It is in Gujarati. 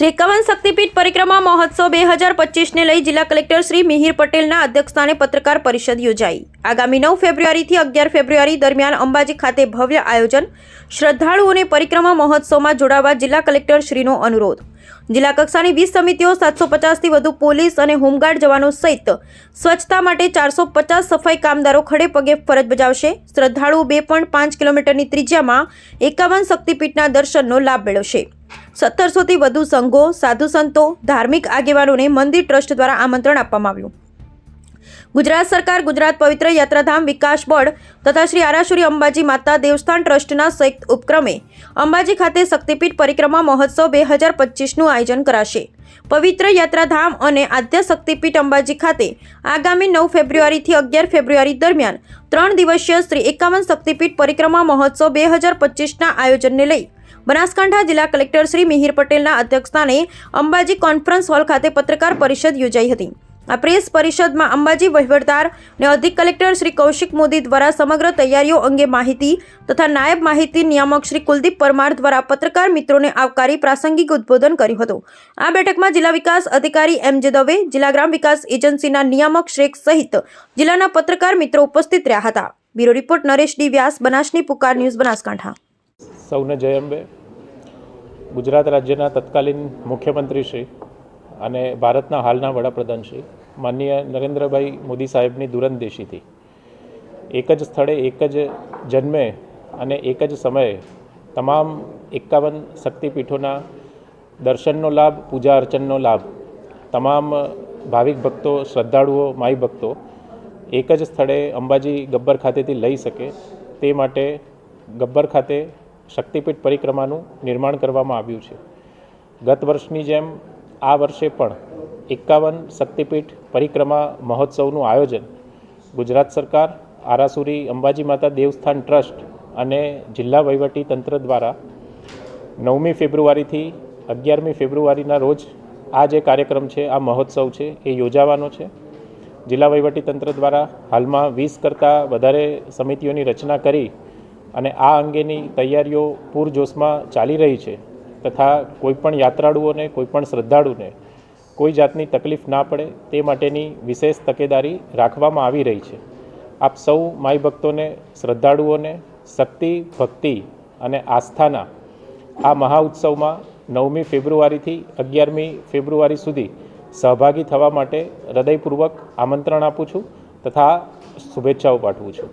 શ્રી એકાવન શક્તિપીઠ પરિક્રમા મહોત્સવ બે હજાર પચીસને લઈ જિલ્લા કલેક્ટર શ્રી મિહિર પટેલના અધ્યક્ષસ્થાને પત્રકાર પરિષદ યોજાઈ. આગામી નવ ફેબ્રુઆરીથી અગિયાર ફેબ્રુઆરી દરમિયાન અંબાજી ખાતે ભવ્ય આયોજન શ્રદ્ધાળુઓને પરિક્રમા મહોત્સવમાં જોડાવા જિલ્લા કલેક્ટર શ્રીનો અનુરોધ. જિલ્લા કક્ષાની વીસ સમિતિઓ સાતસો પચાસથી વધુ પોલીસ અને હોમગાર્ડ જવાનો સહિત સ્વચ્છતા માટે ચારસો પચાસ સફાઈ કામદારો ખડે પગે ફરજ બજાવશે. શ્રદ્ધાળુઓ બે પોઈન્ટ પાંચ કિલોમીટરની ત્રિજ્યામાં એકાવન શક્તિપીઠના દર્શનનો લાભ મેળવશે. સત્તરસોથી વધુ સંઘો, સાધુ સંતો, ધાર્મિક આગેવાનોને મંદિર ટ્રસ્ટ દ્વારા આમંત્રણ આપવામાં આવ્યું. ગુજરાત સરકાર ગુજરાત પવિત્ર યાત્રાધામ વિકાસ બોર્ડ તથા શ્રી આરાસુરી અંબાજી માતા દેવસ્થાન ટ્રસ્ટના સંયુક્ત ઉપક્રમે અંબાજી ખાતે શક્તિપીઠ પરિક્રમા મહોત્સવ બે હજાર પચીસનું આયોજન કરાશે. પવિત્ર યાત્રાધામ અને આદ્ય શક્તિપીઠ અંબાજી ખાતે આગામી નવ ફેબ્રુઆરીથી અગિયાર ફેબ્રુઆરી દરમિયાન ત્રણ દિવસીય શ્રી એકાવન શક્તિપીઠ પરિક્રમા મહોત્સવ બે હજાર પચીસના આયોજનને લઈ બનાસકાંઠા જિલ્લા કલેક્ટર શ્રી મિહિર પટેલના અધ્યક્ષસ્થાને અંબાજી કોન્ફરન્સ હોલ ખાતે પત્રકાર પરિષદ યોજાઈ હતી. આ પ્રેસ પરિષદમાં અંબાજી વહીવટદાર અને અધિક કલેક્ટર શ્રી કૌશિક મોદી દ્વારા સમગ્ર તૈયારીઓ અંગે માહિતી તથા નાયબ માહિતી નિયામક શ્રી કુલદીપ પરમાર દ્વારા પત્રકાર મિત્રોને આવકારી પ્રાસંગિક ઉદ્બોધન કર્યું હતું. આ બેઠકમાં જિલ્લા વિકાસ અધિકારી એમ જે દવે, જિલ્લા ગ્રામ વિકાસ એજન્સીના નિયામક શેખ સહિત જિલ્લાના પત્રકાર મિત્રો ઉપસ્થિત રહ્યા હતા. Bureau report Naresh D Vyas, બનાસની પુકાર news Banaskantha. સૌને જય અંબે. ગુજરાત રાજ્યના તત્કાલીન મુખ્યમંત્રી શ્રી અને ભારતના હાલના વડાપ્રધાન શ્રી માનનીય નરેન્દ્રભાઈ મોદી સાહેબની દૂરંદેશીથી. એક જ સ્થળે, એક જ જન્મે અને એક જ સમયે તમામ એકાવન શક્તિપીઠોના દર્શનનો લાભ, પૂજા અર્ચનનો લાભ, તમામ ભાવિક ભક્તો, શ્રદ્ધાળુઓ, માઈ ભક્તો એક જ સ્થળે અંબાજી ગબ્બર ખાતેથી લઈ શકે તે માટે ગબ્બર ખાતે શક્તિપીઠ પરિક્રમાનું નિર્માણ કરવામાં આવ્યું છે. ગત વર્ષની જેમ આ વર્ષે પણ એકાવન શક્તિપીઠ પરિક્રમા મહોત્સવનું આયોજન ગુજરાત સરકાર, આરાસુરી અંબાજી માતા દેવસ્થાન ટ્રસ્ટ અને જિલ્લા વહીવટી તંત્ર દ્વારા નવમી ફેબ્રુઆરીથી અગિયારમી ફેબ્રુઆરીના રોજ આ જે કાર્યક્રમ છે, આ મહોત્સવ છે, એ યોજાવાનો છે. જિલ્લા વહીવટી તંત્ર દ્વારા હાલમાં વીસ કરતાં વધારે સમિતિઓની રચના કરી અને આ અંગેની તૈયારીઓ પૂરજોશમાં ચાલી રહી છે તથા કોઈપણ યાત્રાળુઓને, કોઈપણ શ્રદ્ધાળુને કોઈ જાતની તકલીફ ના પડે તે માટેની વિશેષ તકેદારી રાખવામાં આવી રહી છે. આપ સૌ માઈ ભક્તોને, શ્રદ્ધાળુઓને શક્તિ, ભક્તિ અને આસ્થાના આ મહા ઉત્સવમાં નવમી ફેબ્રુઆરીથી અગિયારમી ફેબ્રુઆરી સુધી સહભાગી થવા માટે હૃદયપૂર્વક આમંત્રણ આપું છું તથા શુભેચ્છાઓ પાઠવું છું?